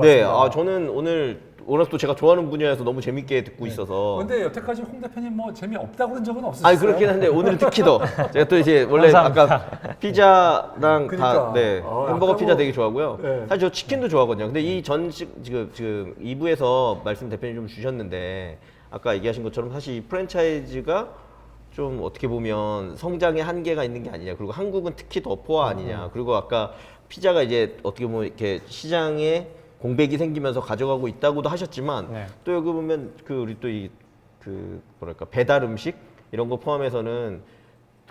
네, 네. 네. 3부로 들어왔습니다. 네, 아 저는 오늘 워낙 또 제가 좋아하는 분야에서 너무 재밌게 듣고 있어서. 근데 여태까지 홍 대표님 뭐 재미 없다고 그런 적은 없으셨어요? 아니 그렇긴 한데 오늘은 특히 더 제가 또 이제 원래 아까 피자랑 그러니까. 다 네, 어, 햄버거 아까 피자 뭐- 되게 좋아하고요. 네. 사실 저 치킨도 좋아하거든요. 근데 이 전식 지금 지금 2부에서 말씀 대표님 좀 주셨는데 아까 얘기하신 것처럼 사실 이 프랜차이즈가 좀 어떻게 보면 성장의 한계가 있는 게 아니냐. 그리고 한국은 특히 더 포화 아니냐. 음. 그리고 아까 피자가 이제 어떻게 보면 이렇게 시장에 공백이 생기면서 가져가고 있다고도 하셨지만 네. 또 여기 보면 그 우리 또 이 그 뭐랄까 배달 음식 이런 거 포함해서는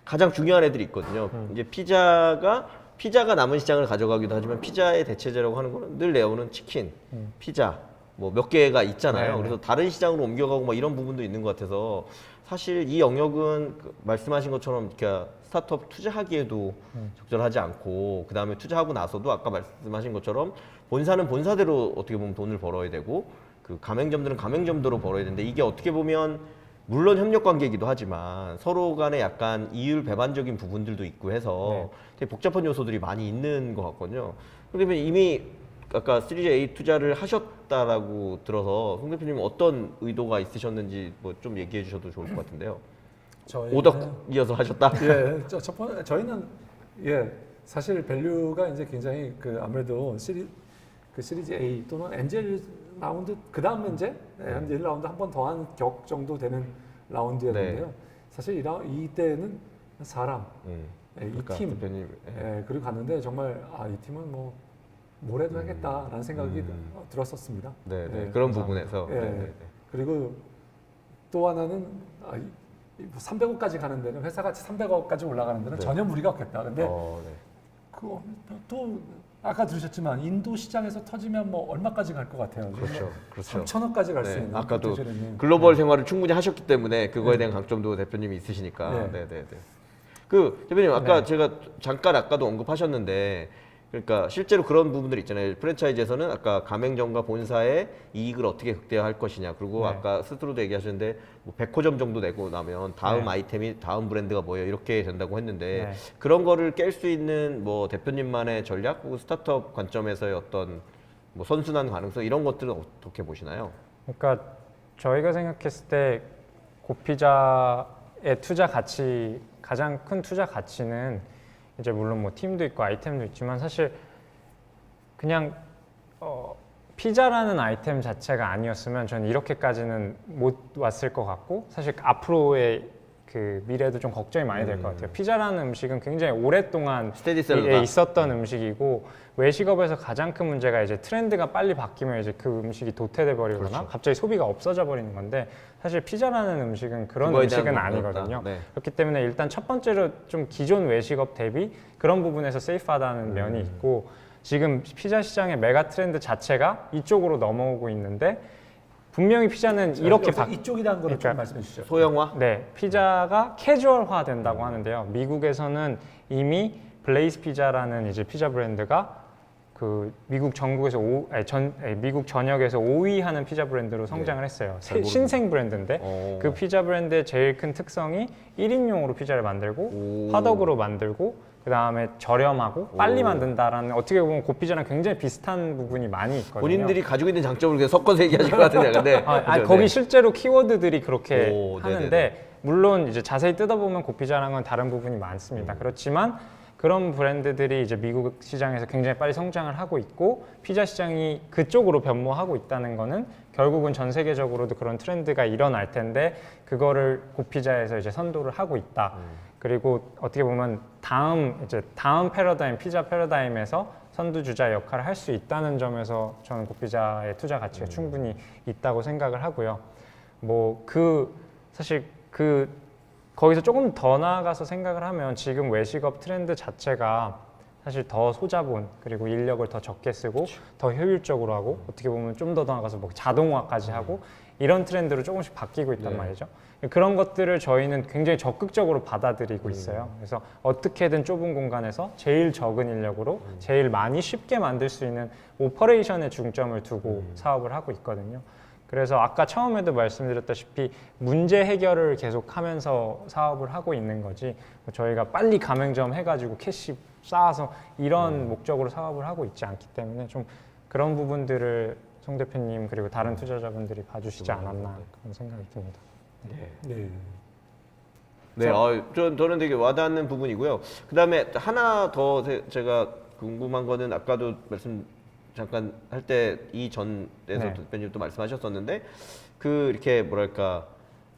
가장 중요한 애들이 있거든요. 이제 피자가 피자가 남은 시장을 가져가기도 하지만 피자의 대체제라고 하는 거는 늘 내오는 치킨, 피자 뭐 몇 개가 있잖아요. 네, 그래서 다른 시장으로 옮겨가고 막 이런 부분도 있는 것 같아서 사실 이 영역은 그 말씀하신 것처럼 그러니까 스타트업 투자하기에도 적절하지 않고 그 다음에 투자하고 나서도 아까 말씀하신 것처럼 본사는 본사대로 어떻게 보면 돈을 벌어야 되고 그 가맹점들은 가맹점대로 벌어야 되는데 이게 어떻게 보면 물론 협력 관계이기도 하지만 서로 간에 약간 이율 배반적인 부분들도 있고 해서 되게 복잡한 요소들이 많이 있는 것 같거든요. 그러면 이미 아까 3J 투자를 하셨다라고 들어서 송 대표님 어떤 의도가 있으셨는지 뭐 좀 얘기해 주셔도 좋을 것 같은데요. 저희는- 오덕 이어서 하셨다. 예, 저, 첫 번째 저희는 예 사실 밸류가 이제 굉장히 그 아무래도 시리 그 시리즈 A 또는 엔젤 라운드 그 다음 이제 네. 엔젤 라운드 한 번 더 한 격 정도 되는 라운드였는데요. 네. 사실 이 라, 이때는 사람 음, 예, 이 그러니까 팀 대표님 예. 예, 그리고 갔는데 정말 아 이 팀은 뭐 뭐래도 하겠다라는 생각이 음. 어, 들었었습니다. 네, 네. 네, 그런. 부분에서 예. 네, 네, 네. 그리고 또 하나는 아, 300억까지 가는 데는 회사 가치 300억까지 올라가는 데는 네. 전혀 무리가 없겠다. 근데 어, 네. 그거 또 아까 들으셨지만 인도 시장에서 터지면 뭐 얼마까지 갈 것 같아요? 그렇죠, 그렇죠. 3천억까지 갈수 네, 있는 아까도 글로벌 생활을 충분히 하셨기 때문에 그거에 대한 강점도 대표님이 있으시니까. 네. 네, 네, 네. 그 대표님 아까 네. 제가 잠깐 아까도 언급하셨는데 그러니까 실제로 그런 부분들이 있잖아요. 프랜차이즈에서는 아까 가맹점과 본사의 이익을 어떻게 극대화할 것이냐. 그리고 네. 아까 스스로도 얘기하셨는데 뭐 100호점 정도 내고 나면 다음 네. 아이템이 다음 브랜드가 뭐예요? 이렇게 된다고 했는데 네. 그런 거를 깰 수 있는 뭐 대표님만의 전략 혹은 스타트업 관점에서의 어떤 뭐 선순환 가능성 이런 것들은 어떻게 보시나요? 그러니까 저희가 생각했을 때 고피자의 투자 가치 가장 큰 투자 가치는 이제 물론 뭐 팀도 있고 아이템도 있지만 사실 그냥 어, 피자라는 아이템 자체가 아니었으면 저는 이렇게까지는 못 왔을 것 같고 사실 앞으로의 그 미래도 좀 걱정이 많이 될 것 같아요. 피자라는 음식은 굉장히 오랫동안 스테디셀러다. 예, 있었던 음식이고 외식업에서 가장 큰 문제가 이제 트렌드가 빨리 바뀌면 이제 그 음식이 도태돼 버리거나 그렇죠. 갑자기 소비가 없어져 버리는 건데 사실 피자라는 음식은 그런 그거에 대한 음식은 건 아니거든요. 네. 그렇기 때문에 일단 첫 번째로 좀 기존 외식업 대비 그런 부분에서 세이프하다는 음. 면이 있고 지금 피자 시장의 메가 트렌드 자체가 이쪽으로 넘어오고 있는데 분명히 피자는 이렇게 바 이쪽이라는 거를 좀 그러니까 말씀해 주시죠. 소형화? 네, 피자가 캐주얼화 된다고 하는데요. 미국에서는 이미 블레이스 피자라는 이제 피자 브랜드가 그 미국 전국에서 오, 아니, 전 아니, 미국 전역에서 5위 하는 피자 브랜드로 성장을 했어요. 잘 새- 모르겠네. 신생 브랜드인데 어. 그 피자 브랜드의 제일 큰 특성이 1인용으로 피자를 만들고 오. 화덕으로 만들고 그 다음에 저렴하고 빨리 오. 만든다라는 어떻게 보면 고피자랑 굉장히 비슷한 부분이 많이 있거든요. 본인들이 가지고 있는 장점을 그냥 섞어서 얘기하실 것 같은데 근데 아, 아니, 그죠? 거기 네. 실제로 키워드들이 그렇게 오, 하는데 네네네. 물론 이제 자세히 뜯어보면 고피자랑은 다른 부분이 많습니다. 음. 그렇지만 그런 브랜드들이 이제 미국 시장에서 굉장히 빨리 성장을 하고 있고 피자 시장이 그쪽으로 변모하고 있다는 거는 결국은 전 세계적으로도 그런 트렌드가 일어날 텐데 그거를 고피자에서 이제 선도를 하고 있다. 음. 그리고 어떻게 보면 다음 이제 다음 패러다임 피자 패러다임에서 선두주자 역할을 할 수 있다는 점에서 저는 고피자의 투자 가치가 음. 충분히 있다고 생각을 하고요. 뭐 그 사실 그 거기서 조금 더 나아가서 생각을 하면 지금 외식업 트렌드 자체가 사실 더 소자본 그리고 인력을 더 적게 쓰고 더 효율적으로 하고 어떻게 보면 좀 더 나아가서 뭐 자동화까지 하고 이런 트렌드로 조금씩 바뀌고 있단 네. 말이죠. 그런 것들을 저희는 굉장히 적극적으로 받아들이고 있어요. 그래서 어떻게든 좁은 공간에서 제일 적은 인력으로 제일 많이 쉽게 만들 수 있는 오퍼레이션에 중점을 두고 사업을 하고 있거든요. 그래서 아까 처음에도 말씀드렸다시피 문제 해결을 계속 하면서 사업을 하고 있는 거지 뭐 저희가 빨리 가맹점 해가지고 캐시 쌓아서 이런 음. 목적으로 사업을 하고 있지 않기 때문에 좀 그런 부분들을 송 대표님 그리고 다른 투자자분들이 봐주시지 않았나 그런 생각이 듭니다. 네. 네, 어, 저, 저는 되게 와닿는 부분이고요. 그 다음에 하나 더 제- 제가 궁금한 거는 아까도 말씀 잠깐 할 때 이 전에서 네. 대표님도 말씀하셨었는데 그 이렇게 뭐랄까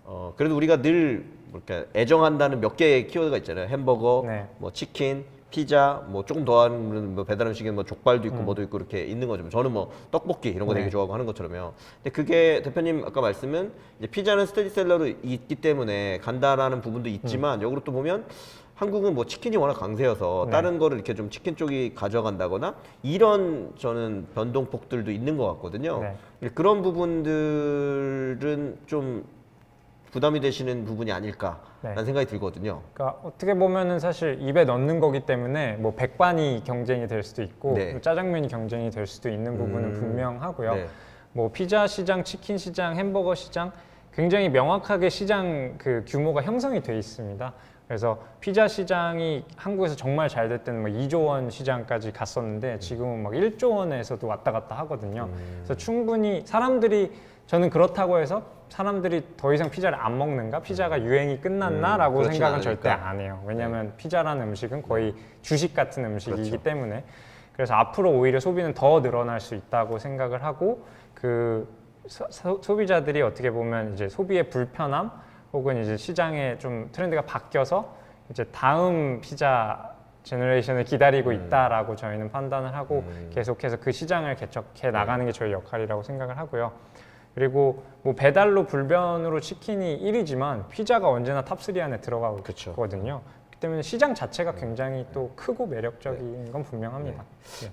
어 그래도 우리가 늘 뭐랄까 애정한다는 몇 개의 키워드가 있잖아요. 햄버거, 네. 뭐 치킨, 피자, 뭐 조금 더 하는 뭐 배달 음식에 뭐 족발도 있고 음. 뭐도 있고 이렇게 있는 거죠. 저는 뭐 떡볶이 이런 거 되게 네. 좋아하고 하는 것처럼요. 근데 그게 대표님 아까 말씀은 이제 피자는 스테디셀러로 있기 때문에 간다라는 부분도 있지만 역으로 또 보면 한국은 뭐 치킨이 워낙 강세여서 네. 다른 거를 이렇게 좀 치킨 쪽이 가져간다거나 이런 저는 변동폭들도 있는 것 같거든요. 네. 근데 그런 부분들은 좀 부담이 되시는 부분이 아닐까라는 네. 생각이 들거든요. 그러니까 어떻게 보면은 사실 입에 넣는 거기 때문에 뭐 백반이 경쟁이 될 수도 있고 네. 뭐 짜장면이 경쟁이 될 수도 있는 부분은 음. 분명하고요. 네. 뭐 피자 시장, 치킨 시장, 햄버거 시장 굉장히 명확하게 시장 그 규모가 형성이 돼 있습니다. 그래서 피자 시장이 한국에서 정말 잘 될 때는 뭐 2조 원 시장까지 갔었는데 지금은 막 1조 원에서도 왔다 갔다 하거든요. 그래서 충분히 사람들이 저는 그렇다고 해서 사람들이 더 이상 피자를 안 먹는가? 피자가 유행이 끝났나라고 그렇진 생각은 절대 않으니까. 안 해요. 왜냐하면 피자라는 음식은 거의 주식 같은 음식이기 그렇죠. 때문에 그래서 앞으로 오히려 소비는 더 늘어날 수 있다고 생각을 하고 그 소, 소 비자들이 어떻게 보면 이제 소비의 불편함 혹은 이제 시장의 좀 트렌드가 바뀌어서 이제 다음 피자 제너레이션을 기다리고 있다라고 저희는 판단을 하고 계속해서 그 시장을 개척해 나가는 게 저희 역할이라고 생각을 하고요. 그리고 뭐 배달로 불변으로 치킨이 1위지만 피자가 언제나 탑3 안에. 있거든요. 그렇기 때문에 시장 자체가 굉장히 또 크고 매력적인 건 분명합니다.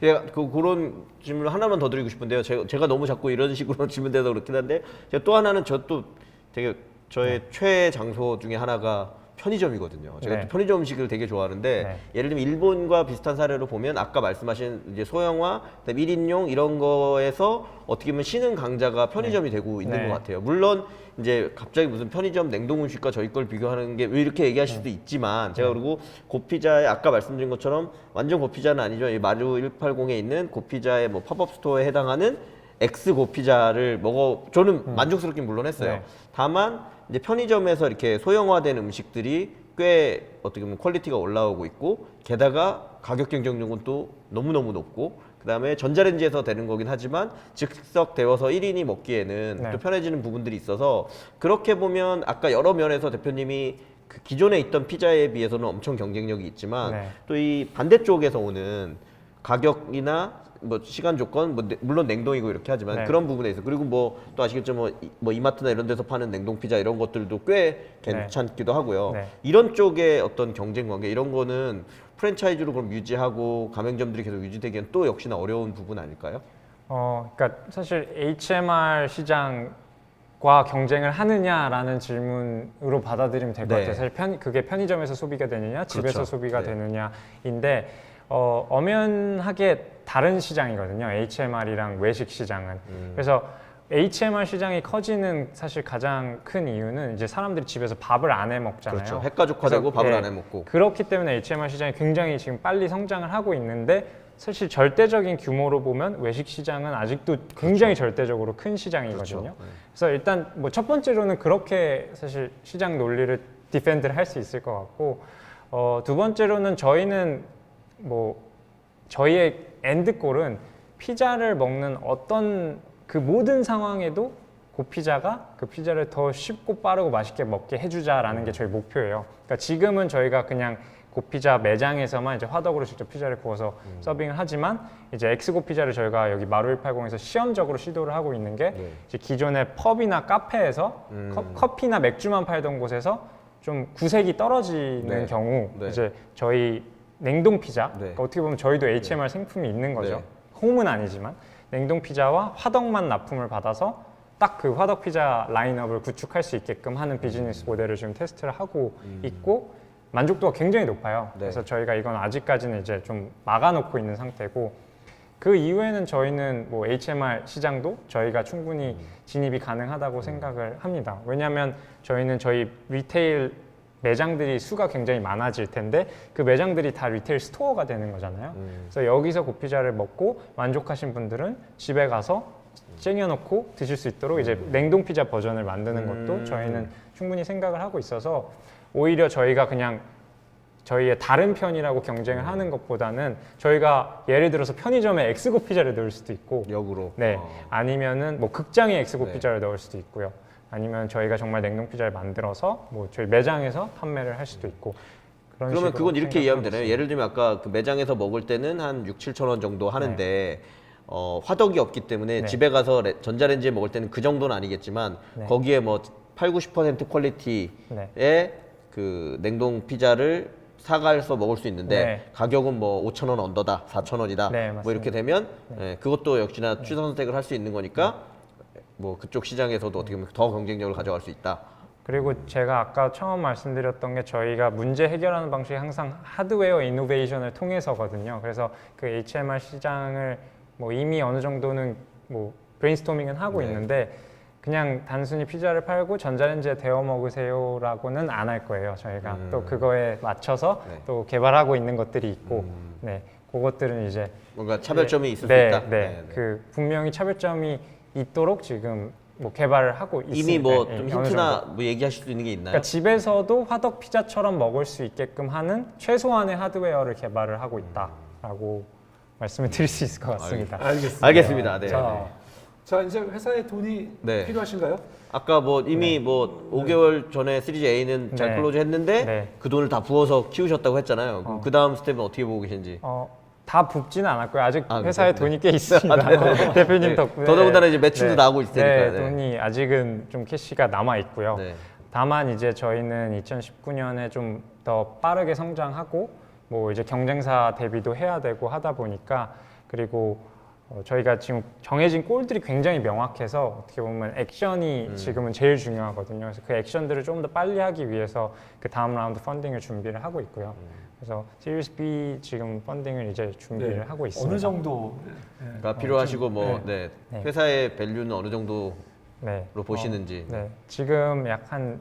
예, 그 그런 질문 하나만 더 드리고 싶은데요. 제가, 제가 너무 자꾸 이런 식으로 질문돼서 그렇긴 한데 제가 또 하나는 저 또 되게 저의 최애 장소 중에 하나가 편의점이거든요. 제가 네. 또 편의점 음식을 되게 좋아하는데 네. 예를 들면 일본과 비슷한 사례로 보면 아까 말씀하신 이제 소형화, 그다음에 1인용 이런 거에서 어떻게 보면 신흥 강자가 편의점이 되고 있는 네. 것 같아요. 물론 이제 갑자기 무슨 편의점 냉동 음식과 저희 걸 비교하는 게 왜 이렇게 얘기하실 수도 있지만 제가 그리고 고피자에 아까 말씀드린 것처럼 완전 고피자는 아니죠. 이 마루 180에 있는 고피자의 뭐 팝업 스토어에 해당하는 엑스 고피자를 먹어 저는 만족스럽긴 물론 했어요. 네. 다만 이제 편의점에서 이렇게 소형화된 음식들이 꽤 어떻게 보면 퀄리티가 올라오고 있고 게다가 가격 경쟁력은 또 너무너무 높고 그다음에 전자레인지에서 되는 거긴 하지만 즉석 데워서 1인이 먹기에는 네. 또 편해지는 부분들이 있어서 그렇게 보면 아까 여러 면에서 대표님이 그 기존에 있던 피자에 비해서는 엄청 경쟁력이 있지만 네. 또 이 반대쪽에서 오는 가격이나 뭐 시간 조건 뭐 네- 물론 냉동이고 이렇게 하지만 네. 그런 부분에 있어 그리고 뭐 또 아시겠지만 뭐, 이- 뭐 이마트나 이런 데서 파는 냉동 피자 이런 것들도 꽤 괜찮기도 하고요 네. 이런 쪽의 어떤 경쟁 관계 이런 거는 프랜차이즈로 그럼 유지하고 가맹점들이 계속 유지되기엔 또 역시나 어려운 부분 아닐까요? 어, 그러니까 사실 HMR 시장과 경쟁을 하느냐라는 질문으로 받아들이면 될것 네. 같아요. 사실 편, 그게 편의점에서 소비가 되느냐, 집에서 그렇죠. 소비가 네. 되느냐인데 어, 엄연하게 다른 시장이거든요. HMR이랑 외식 시장은. 음. 그래서 HMR 시장이 커지는 사실 가장 큰 이유는 이제 사람들이 집에서 밥을 안 해 먹잖아요. 그렇죠 핵가족화되고 밥을 예, 안해 먹고 그렇기 때문에 HMR 시장이 굉장히 지금 빨리 성장을 하고 있는데 사실 절대적인 규모로 보면 외식 시장은 아직도 굉장히 절대적으로 큰 시장이거든요. 그렇죠. 네. 그래서 일단 뭐 첫 번째로는 그렇게 사실 시장 논리를 디펜드를 할 수 있을 것 같고 어, 두 번째로는 저희는 뭐 저희의 엔드골은 피자를 먹는 어떤 그 모든 상황에도 그 피자가 그 피자를 더 쉽고 빠르고 맛있게 먹게 해주자라는 게 저희 목표예요. 그러니까 지금은 저희가 그냥 고피자 매장에서만 이제 화덕으로 직접 피자를 구워서 서빙을 하지만 이제 엑스고 피자를 저희가 여기 마루 180에서 시험적으로 시도를 하고 있는 게 네. 이제 기존의 펍이나 카페에서 음. 커, 커피나 맥주만 팔던 곳에서 좀 구색이 떨어지는 네. 경우 네. 이제 저희 냉동 피자 네. 그러니까 어떻게 보면 저희도 HMR 생품이 있는 거죠. 네. 홈은 아니지만 냉동 피자와 화덕만 납품을 받아서 딱 그 화덕 피자 라인업을 구축할 수 있게끔 하는 비즈니스 음. 모델을 지금 테스트를 하고 있고 만족도가 굉장히 높아요. 네. 그래서 저희가 이건 아직까지는 이제 좀 막아놓고 있는 상태고 그 이후에는 저희는 뭐 HMR 시장도 저희가 충분히 진입이 가능하다고 생각을 합니다. 왜냐하면 저희는 저희 리테일 매장들이 수가 굉장히 많아질 텐데 그 매장들이 다 리테일 스토어가 되는 거잖아요. 음. 그래서 여기서 고피자를 먹고 만족하신 분들은 집에 가서 쟁여놓고 드실 수 있도록 이제 냉동 피자 버전을 만드는 것도 음. 저희는 충분히 생각을 하고 있어서 오히려 저희가 그냥 저희의 다른 편이라고 경쟁을 하는 것보다는 저희가 예를 들어서 편의점에 엑스고 피자를 넣을 수도 있고 역으로. 네 어. 아니면은 뭐 극장에 엑스고 네. 피자를 넣을 수도 있고요 아니면 저희가 정말 냉동 피자를 만들어서 뭐 저희 매장에서 판매를 할 수도 있고 그런 그러면 식으로 그건 이렇게 생각하고 이해하면 되나요? 있습니다. 예를 들면 아까 그 매장에서 먹을 때는 한 6, 7천 원 정도 하는데 네. 어, 화덕이 없기 때문에 네. 집에 가서 레- 전자레인지에 먹을 때는 그 정도는 아니겠지만 네. 거기에 뭐 8, 90% 퀄리티의 네. 그 냉동 피자를 사가서 먹을 수 있는데 네. 가격은 뭐 5천 원 언더다, 4천 원이다. 네, 뭐 이렇게 되면 예, 그것도 역시나 취사 선택을 할 수 있는 거니까 뭐 그쪽 시장에서도 어떻게 보면 더 경쟁력을 가져갈 수 있다. 그리고 제가 아까 처음 말씀드렸던 게 저희가 문제 해결하는 방식이 항상 하드웨어 이노베이션을 통해서거든요. 그래서 그 HMR 시장을 뭐 이미 어느 정도는 뭐 브레인스토밍은 하고 네. 있는데 그냥 단순히 피자를 팔고 전자레인지에 데워 먹으세요라고는 안 할 거예요. 저희가 음. 또 그거에 맞춰서 네. 또 개발하고 있는 것들이 있고 음. 네. 그것들은 이제 뭔가 차별점이 있을 네, 수 있다. 네, 그 분명히 차별점이 있도록 지금 뭐 개발을 하고 있습니다. 이미 뭐 예, 좀 어느 정도. 힌트나 뭐 얘기하실 수 있는 게 있나요? 그러니까 집에서도 화덕 피자처럼 먹을 수 있게끔 하는 최소한의 하드웨어를 개발을 하고 있다라고 말씀을 드릴 수 있을 것 같습니다. 알겠습니다. 알겠습니다. 네. 자, 자 이제 회사에 돈이 네. 필요하신가요? 아까 뭐 이미 뭐 5개월 전에 시리즈 A는 잘 네. 클로즈 했는데 네. 그 돈을 다 부어서 키우셨다고 했잖아요. 그럼 그 다음 스텝은 어떻게 보고 계신지. 어, 다 붓지는 않았고요. 아직 아, 회사에 그래요? 돈이 꽤 있습니다. 대표님 네. 덕분에 더더군다나 이제 매출도 나오고 있을 테니까. 네, 네. 돈이 아직은 좀 캐시가 남아 있고요. 네. 다만 이제 저희는 2019년에 좀 더 빠르게 성장하고 뭐 이제 경쟁사 대비도 해야 되고 하다 보니까 그리고 어, 저희가 지금 정해진 골들이 굉장히 명확해서 어떻게 보면 액션이 지금은 제일 중요하거든요. 그래서 그 액션들을 조금 더 빨리 하기 위해서 그 다음 라운드 펀딩을 준비를 하고 있고요. 그래서 시리즈 B 지금 펀딩을 이제 준비를 하고 있습니다. 네. 어느 정도 예, 가 어, 필요하시고 좀, 뭐 예. 네. 네. 회사의 밸류는 어느 정도로 네. 보시는지. 네. 지금 약 한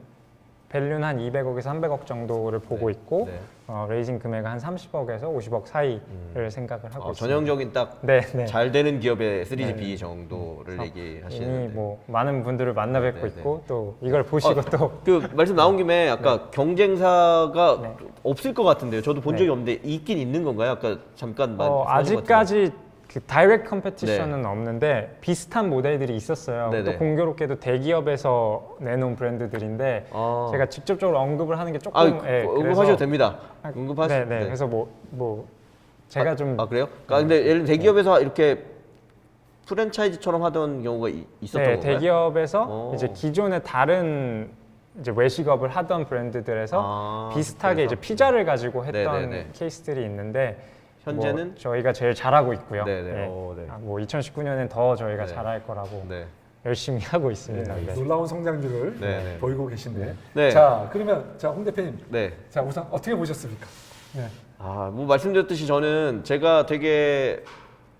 밸류는 한 200억에서 300억 정도를 보고 네. 있고 네. 어, 레이징 금액은 한 30억에서 50억 사이를 생각을 하고 어, 있습니다. 전형적인 딱 잘 네, 네. 되는 기업의 3G 네. B 정도를 그래서 얘기하시는데. 뭐 많은 분들을 만나 뵙고 네, 네. 있고 또 이걸 보시고 또 그 말씀 나온 김에 아까 경쟁사가 네. 없을 것 같은데요. 저도 본 네. 적이 없는데 있긴 있는 건가요? 아까 잠깐 어, 것 같은데. 아직까지 그 다이렉트 컴페티션은 없는데 비슷한 모델들이 있었어요. 네, 네. 또 공교롭게도 대기업에서 내놓은 브랜드들인데 아. 제가 직접적으로 언급을 하는 게 조금 아, 예, 언급하셔도 그래서- 됩니다. 아, 언급하시. 네, 네. 그래서 뭐 뭐 제가 좀 아 그래요? 아, 근데 예를 들면 대기업에서 이렇게 프랜차이즈처럼 하던 경우가 이- 있었던 네, 건가요? 대기업에서 오. 이제 기존의 다른 이제 외식업을 하던 브랜드들에서 아, 비슷하게 그래서. 이제 피자를 가지고 했던 네 네 네. 케이스들이 있는데 현재는? 뭐 저희가 제일 잘하고 있고요. 네네. 네. 오, 네. 아, 뭐 2019년엔 더 저희가 네. 잘할 거라고 네. 열심히 하고 있습니다. 네, 네. 놀라운 성장률을 네, 네. 보이고 계신데. 네. 자 그러면 자 홍 대표님, 네. 자 우선 어떻게 보셨습니까? 네. 아, 뭐 말씀드렸듯이 저는 제가 되게 네.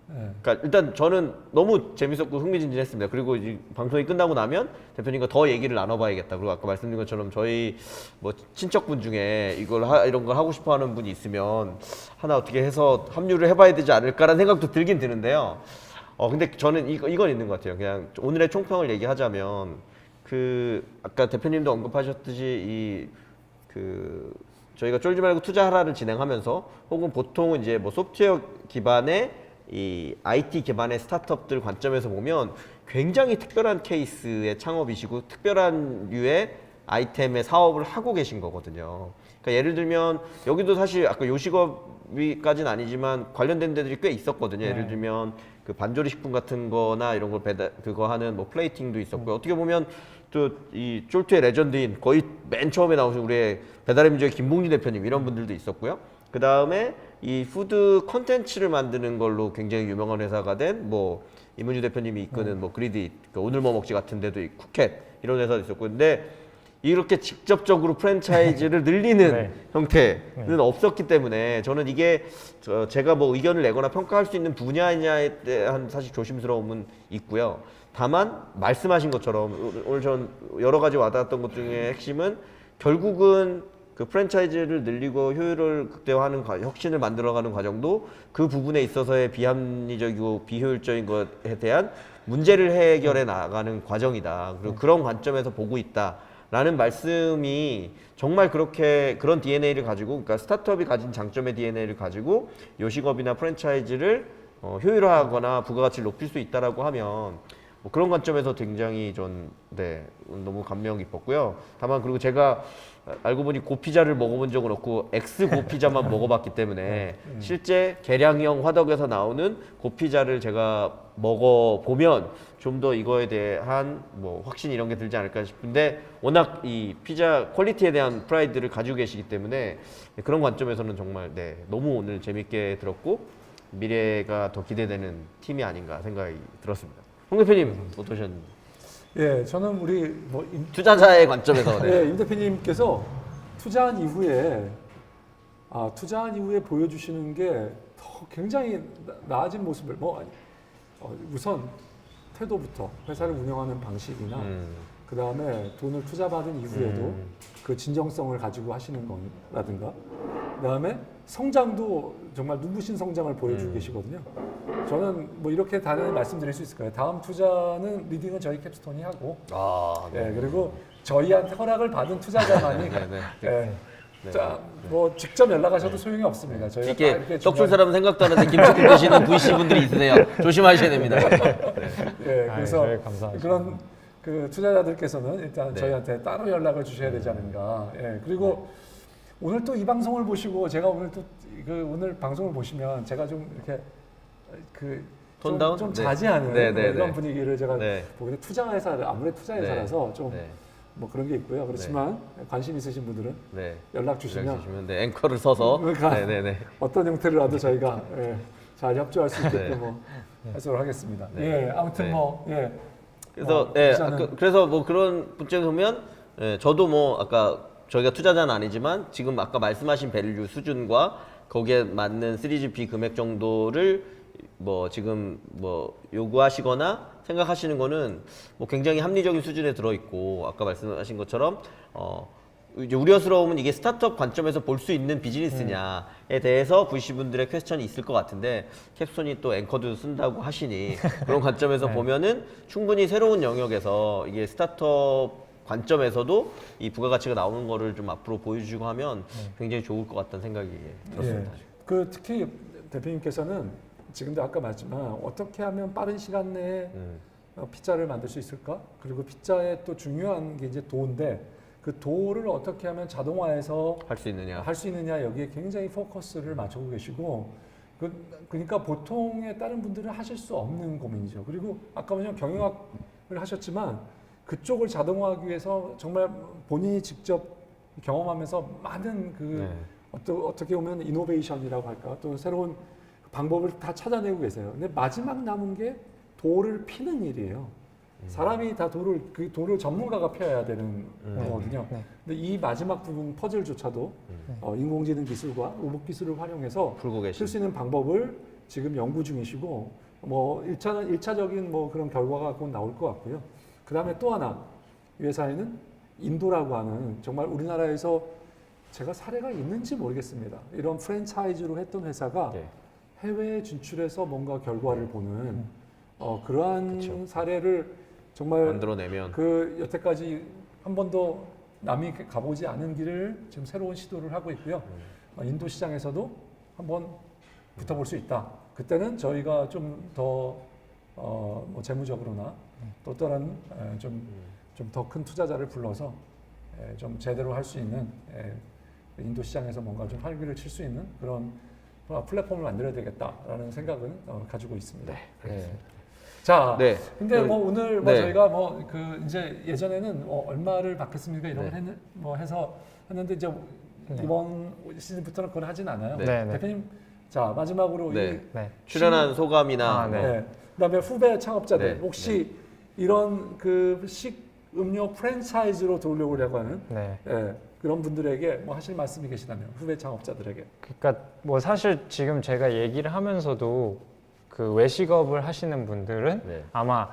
그러니까 일단 저는 너무 재밌었고 흥미진진했습니다. 그리고 이 방송이 끝나고 나면 대표님과 더 얘기를 나눠봐야겠다. 그리고 아까 말씀드린 것처럼 저희 뭐 친척분 중에 이걸 하, 이런 걸 하고 싶어하는 분이 있으면 하나 어떻게 해서 합류를 해봐야 되지 않을까라는 생각도 들긴 드는데요. 어 근데 저는 이거 이건 있는 것 같아요. 그냥 오늘의 총평을 얘기하자면 그 아까 대표님도 언급하셨듯이 이그 저희가 쫄지 말고 투자하라를 진행하면서 혹은 보통은 이제 뭐 소프트웨어 기반의 이 IT 기반의 스타트업들 관점에서 보면 굉장히 특별한 케이스의 창업이시고 특별한 류의 아이템의 사업을 하고 계신 거거든요. 그러니까 예를 들면 여기도 사실 아까 요식업이까지는 아니지만 관련된 데들이 꽤 있었거든요. 예를 네. 들면 그 반조리 식품 같은 거나 이런 걸 배달 그거 하는 뭐 플레이팅도 있었고요. 어떻게 보면 또 이 쫄트의 레전드인 거의 맨 처음에 나오신 우리의 배달의 민족의 김봉진 대표님 이런 분들도 있었고요. 그 다음에 이 푸드 컨텐츠를 만드는 걸로 굉장히 유명한 회사가 된 뭐 이문주 대표님이 이끄는 뭐 그리디 그 오늘 뭐 먹지 같은 데도 있고 쿠켓 이런 회사도 있었고 근데 이렇게 직접적으로 프랜차이즈를 늘리는 네. 형태는 없었기 때문에 저는 이게 저 제가 뭐 의견을 내거나 평가할 수 있는 분야냐에 대한 사실 조심스러움은 있고요. 다만 말씀하신 것처럼 오늘 전 여러 가지 와닿았던 것 중에 핵심은 결국은 그 프랜차이즈를 늘리고 효율을 극대화하는 과- 혁신을 만들어가는 과정도 그 부분에 있어서의 비합리적이고 비효율적인 것에 대한 문제를 해결해 나가는 과정이다. 그리고 그런 관점에서 보고 있다 라는 말씀이 정말 그렇게 그런 DNA를 가지고 그러니까 스타트업이 가진 장점의 DNA를 가지고 요식업이나 프랜차이즈를 어, 효율화하거나 부가가치를 높일 수 있다라고 하면 뭐 그런 관점에서 굉장히 좀 네, 너무 감명 깊었고요. 다만 그리고 제가 알고 보니 고피자를 먹어본 적은 없고 X 고피자만 먹어봤기 때문에 실제 계량형 화덕에서 나오는 고피자를 제가 먹어보면 좀 더 이거에 대한 뭐 확신 이런 게 들지 않을까 싶은데 워낙 이 피자 퀄리티에 대한 프라이드를 가지고 계시기 때문에 그런 관점에서는 정말 네, 너무 오늘 재밌게 들었고 미래가 더 기대되는 팀이 아닌가 생각이 들었습니다. 홍 대표님 어떠셨는지? 예, 저는 우리 뭐 임, 투자자의 관점에서 네. 예, 임 대표님께서 투자한 이후에 아, 투자한 이후에 보여주시는 게 더 굉장히 나- 나아진 모습을 뭐 아니, 어, 우선 태도부터 회사를 운영하는 방식이나 음, 그 다음에 돈을 투자받은 이후에도 음. 그 진정성을 가지고 하시는 거라든가 그 다음에 성장도 정말 눈부신 성장을 보여주고 음. 계시거든요. 저는 뭐 이렇게 단연히 말씀드릴 수 있을 거예요. 다음 투자는 리딩은 저희 캡스톤이 하고 아, 예, 그리고 저희한테 허락을 받은 투자자만이 네, 네. 예, 네. 자, 뭐 직접 연락하셔도 소용이 없습니다. 저희가 다 이렇게 이렇게 떡줄 사람은 생각도 안 하는데 김치국 드시는 VC 분들이 있으세요. 조심하셔야 됩니다. 예, 아유, 그래서 저희 감사하죠. 그런 그 투자자들께서는 일단 네. 저희한테 따로 연락을 주셔야 되지 않은가. 예, 그리고 오늘 또 이 방송을 보시고 제가 오늘 또그 오늘 방송을 보시면 제가 좀 이렇게 그 좀, 톤다운? 좀 네. 자제하는 네, 네, 이런 네. 분위기를 제가 네. 보기에 투자회사 아무래도 투자회사라서 좀뭐 네, 그런 게 있고요. 그렇지만 관심 있으신 분들은 네. 연락 주시면 주시면 네, 앵커를 그러니까. 네, 네, 네. 어떤 형태로라도 저희가 예, 잘 협조할 수 있게끔 네. 뭐 해소를 하겠습니다. 네. 예, 아무튼 네. 뭐 예. 그래서 뭐 예, 투자는- 아까- 그래서 뭐 그런 분점에 보면 예, 저도 뭐 아까 저희가 투자자는 아니지만 지금 아까 말씀하신 밸류 수준과 거기에 맞는 3GP 금액 정도를 뭐 지금 뭐 요구하시거나 생각하시는 거는 뭐 굉장히 합리적인 수준에 들어 있고 아까 말씀하신 것처럼 어 이제 우려스러움은 이게 스타트업 관점에서 볼 수 있는 비즈니스냐에 대해서 VC 분들의 퀘스천이 있을 것 같은데 캡손이 또 앵커도 쓴다고 하시니 그런 관점에서 네. 보면은 충분히 새로운 영역에서 이게 스타트업 관점에서도 이 부가가치가 나오는 거를 좀 앞으로 보여주고 하면 굉장히 좋을 것 같다는 생각이 들었습니다. 예. 그 특히 대표님께서는 지금도 아까 말했지만 어떻게 하면 빠른 시간 내에 음, 어, 피자를 만들 수 있을까? 그리고 피자의 또 중요한 게 이제 도인데 그 도를 어떻게 하면 자동화해서 할 수 있느냐? 할 수 있느냐 여기에 굉장히 포커스를 맞추고 계시고 그, 그러니까 보통의 다른 분들은 하실 수 없는 고민이죠. 그리고 아까 보면 경영학을 하셨지만 그쪽을 자동화하기 위해서 정말 본인이 직접 경험하면서 많은 그 네. 어떠, 어떻게 보면 이노베이션이라고 할까 또 새로운 방법을 다 찾아내고 계세요. 근데 마지막 남은 게 돌을 피는 일이에요. 사람이 다 돌을 그 돌을 전문가가 펴야 되는 거거든요. 네. 근데 이 마지막 부분 퍼즐조차도 어, 인공지능 기술과 로봇 기술을 활용해서. 쓸수 있는 방법을 지금 연구 중이시고 뭐 1차, 일차적인 뭐 그런 결과가 곧 나올 것 같고요. 그 다음에 또 하나 이 회사에는 인도라고 하는 정말 우리나라에서 제가 사례가 있는지 모르겠습니다. 이런 프랜차이즈로 했던 회사가 네. 해외에 진출해서 뭔가 결과를 보는 어, 그러한 그쵸. 사례를 정말 만들어내면 그 여태까지 한 번도 남이 가보지 않은 길을 지금 새로운 시도를 하고 있고요. 어, 인도 시장에서도 한번 붙어볼 수 있다. 그때는 저희가 좀더 어, 뭐 재무적으로나 또 다른 좀 좀 더 큰 투자자를 불러서 에, 좀 제대로 할 수 있는 에, 인도 시장에서 뭔가 좀 활기를 칠 수 있는 그런 어, 플랫폼을 만들어야 되겠다라는 생각은 어, 가지고 있습니다. 네. 자, 네. 근데 그- 뭐 오늘 뭐 네. 저희가 뭐 그 이제 예전에는 뭐 얼마를 받겠습니까 이런 네. 걸 했, 뭐 해서 했는데 이제 이번 시즌부터는 그건 하진 않아요. 네. 네, 네. 대표님 자 마지막으로 네. 이 네. 출연한 소감이나 아, 네. 네. 그다음에 후배 창업자들 네, 혹시 이런 그 식음료 프랜차이즈로 돌려오려고 하는 네. 예, 그런 분들에게 뭐 하실 말씀이 계시다면 후배 창업자들에게 그러니까 뭐 사실 지금 제가 얘기를 하면서도 그 외식업을 하시는 분들은 네. 아마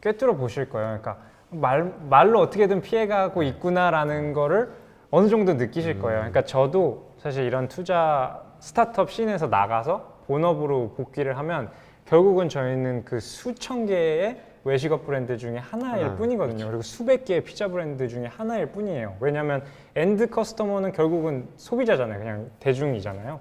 꿰뚫어 보실 거예요. 그러니까 말, 말로 어떻게든 피해가고 있구나라는 거를 어느 정도 느끼실 거예요. 그러니까 저도 사실 이런 투자 스타트업 씬에서 나가서 본업으로 복귀를 하면 결국은 저희는 그 수천 개의 외식업 브랜드 중에 하나일 하나, 뿐이거든요. 그리고 수백 개의 피자 브랜드 중에 하나일 뿐이에요. 왜냐하면 엔드 커스터머는 결국은 소비자잖아요. 그냥 대중이잖아요.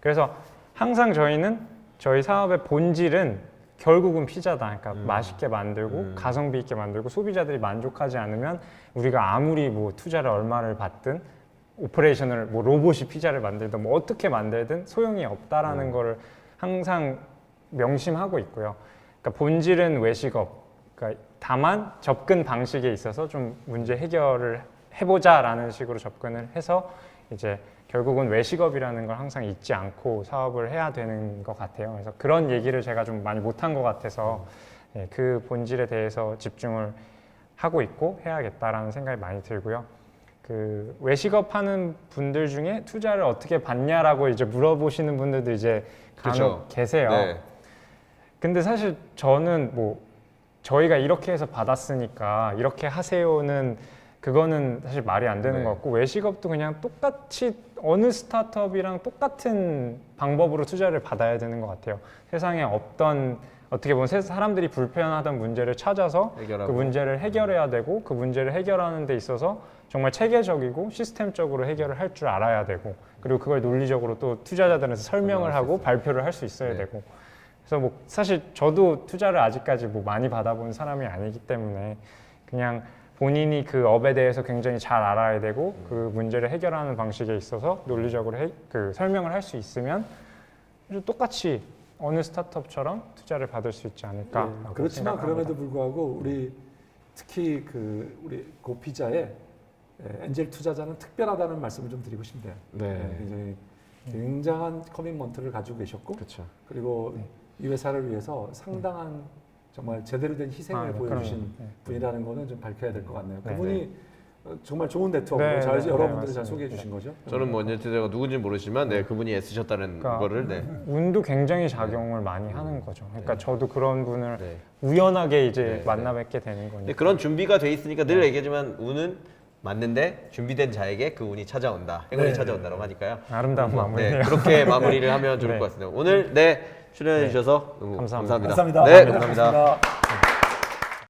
그래서 항상 저희는 저희 사업의 본질은 결국은 피자다. 그러니까 맛있게 만들고 가성비 있게 만들고 소비자들이 만족하지 않으면 우리가 아무리 뭐 투자를 얼마를 받든 오퍼레이션을 뭐 로봇이 피자를 만들든 뭐 어떻게 만들든 소용이 없다라는 거를 항상 명심하고 있고요. 그러니까 본질은 외식업. 그러니까 다만 접근 방식에 있어서 좀 문제 해결을 해보자라는 식으로 접근을 해서 이제 결국은 외식업이라는 걸 항상 잊지 않고 사업을 해야 되는 것 같아요. 그래서 그런 얘기를 제가 좀 많이 못한 것 같아서 예, 그 본질에 대해서 집중을 하고 있고 해야겠다라는 생각이 많이 들고요. 그 외식업 하는 분들 중에 투자를 어떻게 받냐라고 이제 물어보시는 분들도 이제 간혹 그렇죠. 계세요. 네. 근데 사실 저는 뭐 저희가 이렇게 해서 받았으니까 이렇게 하세요는 그거는 사실 말이 안 되는 네. 것 같고 외식업도 그냥 똑같이 어느 스타트업이랑 똑같은 방법으로 투자를 받아야 되는 것 같아요. 세상에 없던 어떻게 보면 세- 사람들이 불편하던 문제를 찾아서 해결하고. 그 문제를 해결해야 되고 그 문제를 해결하는 데 있어서 정말 체계적이고 시스템적으로 해결을 할 줄 알아야 되고 그리고 그걸 논리적으로 또 투자자들한테 설명을 하고 발표를 할 수 있어야 네. 되고 그래서 뭐 사실 저도 투자를 아직까지 뭐 많이 받아본 사람이 아니기 때문에 그냥 본인이 그 업에 대해서 굉장히 잘 알아야 되고 그 문제를 해결하는 방식에 있어서 논리적으로 해, 그 설명을 할 수 있으면 똑같이 어느 스타트업처럼 투자를 받을 수 있지 않을까. 네, 그렇지만 그럼에도 불구하고 우리 특히 그 우리 고피자의 예, 엔젤 투자자는 특별하다는 말씀을 좀 드리고 싶네요. 네. 예, 굉장히 굉장한 커밋먼트를 가지고 계셨고 그렇죠. 그리고 이 회사를 위해서 상당한 정말 제대로 된 희생을 아, 네, 보여주신 그럼요. 네. 분이라는 거는 좀 밝혀야 될 것 같네요. 네. 그분이 어, 정말 좋은 네트워크로 네, 잘 네, 여러분들을 네, 잘. 소개해 주신 거죠. 저는 뭐 이제 제가 누군지 모르지만 네 그분이 애쓰셨다는 그러니까 거를 네. 운도 굉장히 작용을 많이 하는 거죠. 그러니까 저도 그런 분을 네. 우연하게 이제 네, 만나 뵙게 되는 근데 거니까. 그런 준비가 돼 있으니까 늘 얘기하지만 운은 맞는데 준비된 자에게 그 운이 찾아온다. 행운이 네. 찾아온다고 하니까요. 아름다운 마무리네요. 네, 그렇게 마무리를 하면 좋을 네. 것 같습니다. 오늘 네 출연해 네. 주셔서 너무 감사합니다. 감사합니다. 감사합니다. 네, 감사합니다. 감사합니다.